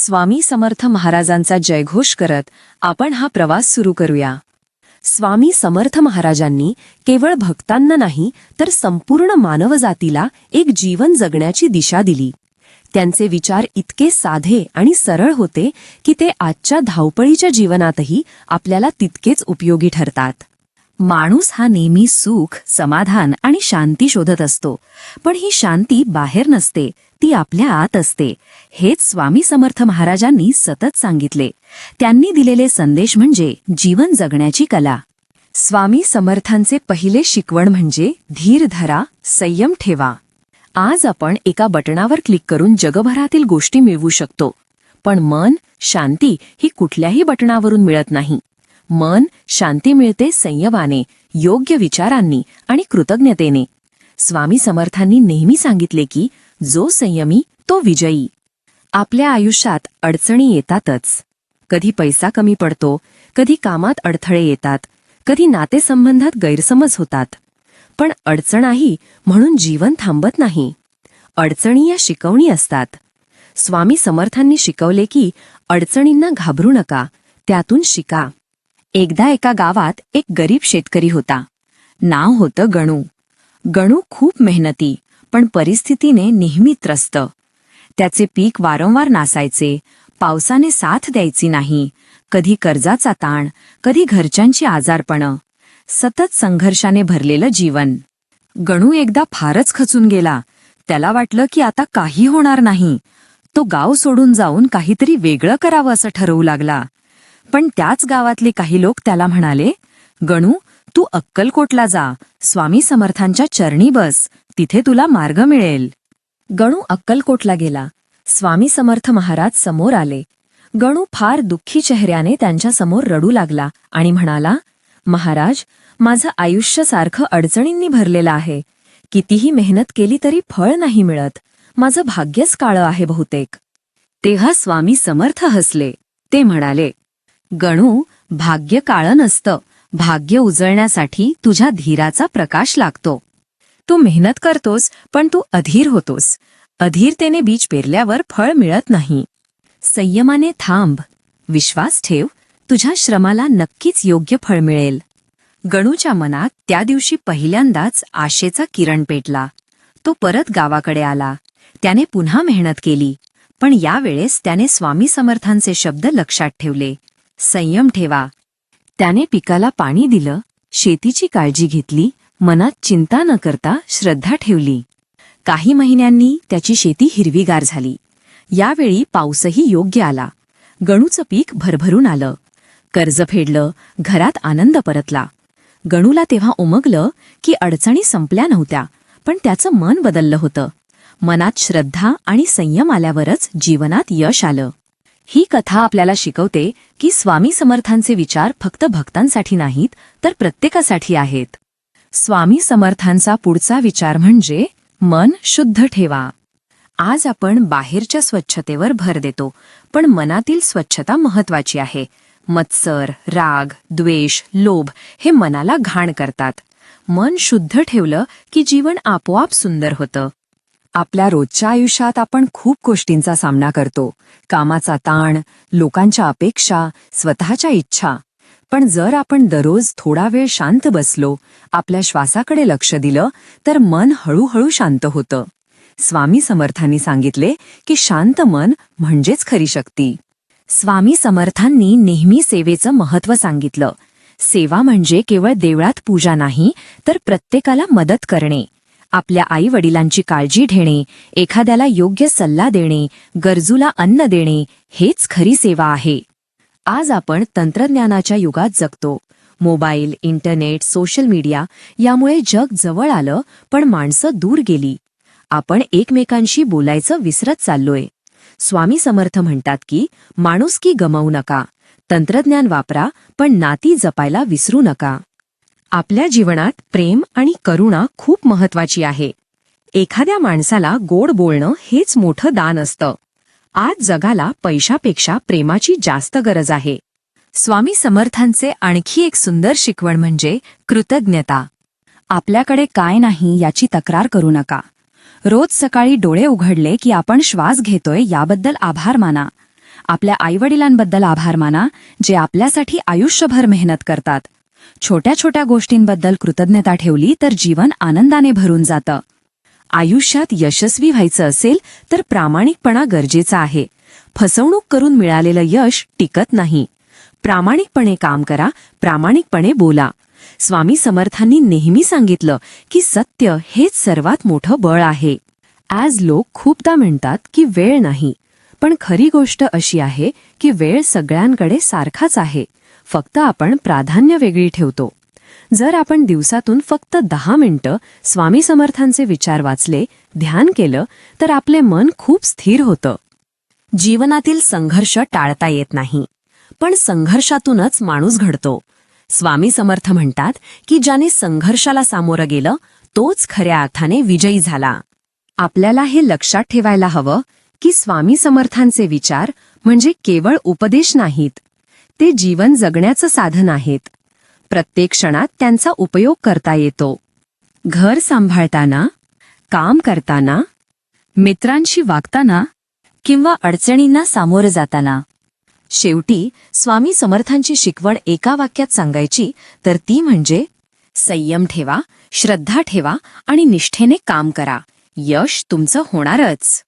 स्वामी समर्थ महाराजांचा जयघोष करत आपण हा प्रवास सुरू करूया. स्वामी समर्थ महाराजांनी केवळ भक्तांना नाही तर संपूर्ण मानवजातीला एक जीवन जगण्याची दिशा दिली. त्यांचे विचार इतके साधे आणि सरळ होते की ते आजच्या धावपळीच्या जीवनातही आपल्याला तितकेच उपयोगी ठरतात. माणूस हा नेहमी सुख समाधान आणि शांती शोधत असतो. पण ही शांती बाहेर नसते ती आपल्या आत असते. हेच स्वामी समर्थ महाराजांनी सतत सांगितले. त्यांनी दिलेले संदेश म्हणजे जीवन जगण्याची कला. स्वामी समर्थांचे पहिले शिकवण म्हणजे धीर धरा संयम ठेवा. आज आपण एका बटणावर क्लिक करून जगभरातील गोष्टी मिळवू शकतो. पण मन शांती ही कुठल्याही बटणावरून मिळत नाही. मन शांती मिळते संयमाने योग्य विचारांनी आणि कृतज्ञतेने. स्वामी समर्थांनी नेहमी सांगितले की जो संयमी तो विजयी. आपल्या आयुष्यात अडचणी येतातच. कधी पैसा कमी पडतो कधी कामात अडथळे येतात कधी नातेसंबंधात गैरसमज होतात. पण अडचण आहे म्हणून जीवन थांबत नाही. अडचणी या शिकवणी असतात. स्वामी समर्थांनी शिकवले की अडचणींना घाबरू नका त्यातून शिका. एकदा एका गावात एक गरीब शेतकरी होता. नाव होतं गणू. गणू खूप मेहनती पण परिस्थितीने नेहमी त्रस्त. त्याचे पीक वारंवार नासायचे पावसाने साथ द्यायची नाही कधी कर्जाचा ताण कधी घरच्यांची आजारपणं सतत संघर्षाने भरलेलं जीवन. गणू एकदा फारच खचून गेला. त्याला वाटलं की आता काही होणार नाही. तो गाव सोडून जाऊन काहीतरी वेगळं करावं असं ठरवू लागला. पण त्याच गावातले काही लोक त्याला म्हणाले गणू तू अक्कलकोटला जा. स्वामी समर्थांच्या चरणी बस. तिथे तुला मार्ग मिळेल. गणू अक्कलकोटला गेला. स्वामी समर्थ महाराज समोर आले. गणू फार दुःखी चेहऱ्याने त्यांच्यासमोर रडू लागला आणि म्हणाला महाराज माझं आयुष्य सारखं अडचणींनी भरलेलं आहे. कितीही मेहनत केली तरी फळ नाही मिळत. माझं भाग्यच काळं आहे बहुतेक. तेव्हा स्वामी समर्थ हसले. ते म्हणाले गणू भाग्य काळं नसतं. भाग्य उजळण्यासाठी तुझ्या धीराचा प्रकाश लागतो. तू मेहनत करतोस पण तू अधीर होतोस. अधीरतेने बीज पेरल्यावर फळ मिळत नाही. संयमाने थांब. विश्वास ठेव. तुझ्या श्रमाला नक्कीच योग्य फळ मिळेल. गणूच्या मनात त्या दिवशी पहिल्यांदाच आशेचा किरण पेटला. तो परत गावाकडे आला. त्याने पुन्हा मेहनत केली. पण यावेळेस त्याने स्वामी समर्थांचे शब्द लक्षात ठेवले. संयम ठेवा. त्याने पिकाला पाणी दिलं शेतीची काळजी घेतली मनात चिंता न करता श्रद्धा ठेवली. काही महिन्यांनी त्याची शेती हिरवीगार झाली. यावेळी पाऊसही योग्य आला. गणूचं पीक भरभरून आलं. कर्ज फेडलं घरात आनंद परतला. गणूला तेव्हा उमगलं की अडचणी संपल्या नव्हत्या पण त्याचं मन बदललं होतं. मनात श्रद्धा आणि संयम आल्यावरच जीवनात यश आलं. ही कथा आपल्याला शिकवते की स्वामी समर्थांचे विचार फक्त भक्तांसाठी नाहीत तर प्रत्येकासाठी आहेत. स्वामी समर्थांचा पुढचा विचार म्हणजे मन शुद्ध ठेवा. आज आपण बाहेरच्या स्वच्छतेवर भर देतो पण मनातील स्वच्छता महत्वाची आहे. मत्सर राग द्वेष लोभ हे मनाला घाण करतात. मन शुद्ध ठेवलं की जीवन आपोआप सुंदर होतं. आपल्या रोजच्या आयुष्यात आपण खूप गोष्टींचा सामना करतो. कामाचा ताण लोकांच्या अपेक्षा स्वतःच्या इच्छा. पण जर आपण दररोज थोडा वेळ शांत बसलो आपल्या श्वासाकडे लक्ष दिलं तर मन हळूहळू शांत होतं. स्वामी समर्थांनी सांगितले की शांत मन म्हणजेच खरी शक्ती. स्वामी समर्थांनी नेहमी सेवेचं महत्त्व सांगितलं. सेवा म्हणजे केवळ देवळात पूजा नाही तर प्रत्येकाला मदत करणे. आपल्या आई वडिलांची काळजी घेणे एखाद्याला योग्य सल्ला देणे गरजूला अन्न देणे हेच खरी सेवा आहे. आज आपण तंत्रज्ञानाच्या युगात जगतो. मोबाईल इंटरनेट सोशल मीडिया यामुळे जग जवळ आलं पण माणसं दूर गेली. आपण एकमेकांशी बोलायचं विसरत चाललोय. स्वामी समर्थ म्हणतात की माणुसकी गमवू नका. तंत्रज्ञान वापरा पण नाती जपायला विसरू नका. आपल्या जीवनात प्रेम आणि करुणा खूप महत्वाची आहे. एखाद्या माणसाला गोड बोलणं हेच मोठं दान असतं. आज जगाला पैशापेक्षा प्रेमाची जास्त गरज आहे. स्वामी समर्थांचे आणखी एक सुंदर शिकवण म्हणजे कृतज्ञता. आपल्याकडे काय नाही याची तक्रार करू नका. रोज सकाळी डोळे उघडले की आपण श्वास घेतोय याबद्दल आभार माना. आपल्या आईवडिलांबद्दल आभार माना जे आपल्यासाठी आयुष्यभर मेहनत करतात. छोट्या छोट्या गोष्टींबद्दल कृतज्ञता ठेवली तर जीवन आनंदाने भरून जातं. आयुष्यात यशस्वी व्हायचं असेल तर प्रामाणिकपणा गरजेचा आहे. फसवणूक करून मिळालेलं यश टिकत नाही. प्रामाणिकपणे काम करा प्रामाणिकपणे बोला. स्वामी समर्थांनी नेहमी सांगितलं की सत्य हेच सर्वात मोठं बळ आहे. ॲज लोक खूपदा म्हणतात की वेळ नाही. पण खरी गोष्ट अशी आहे की वेळ सगळ्यांकडे सारखाच आहे. फक्त आपण प्राधान्य वेगळी ठेवतो. जर आपण दिवसातून फक्त दहा मिनिटं स्वामी समर्थांचे विचार वाचले ध्यान केलं तर आपले मन खूप स्थिर होतं. जीवनातील संघर्ष टाळता येत नाही. पण संघर्षातूनच माणूस घडतो. स्वामी समर्थ म्हणतात की ज्याने संघर्षाला सामोरं गेलं तोच खऱ्या अर्थाने विजयी झाला. आपल्याला हे लक्षात ठेवायला हवं की स्वामी समर्थांचे विचार म्हणजे केवळ उपदेश नाहीत ते जीवन जगण्याचं साधन आहेत. प्रत्येक क्षणात त्यांचा उपयोग करता येतो. घर सांभाळताना काम करताना मित्रांशी वागताना किंवा अडचणींना सामोरं जाताना. शेवटी स्वामी समर्थांची शिकवण एका वाक्यात सांगायची तर ती म्हणजे संयम ठेवा श्रद्धा ठेवा आणि निष्ठेने काम करा. यश तुमचं होणारच.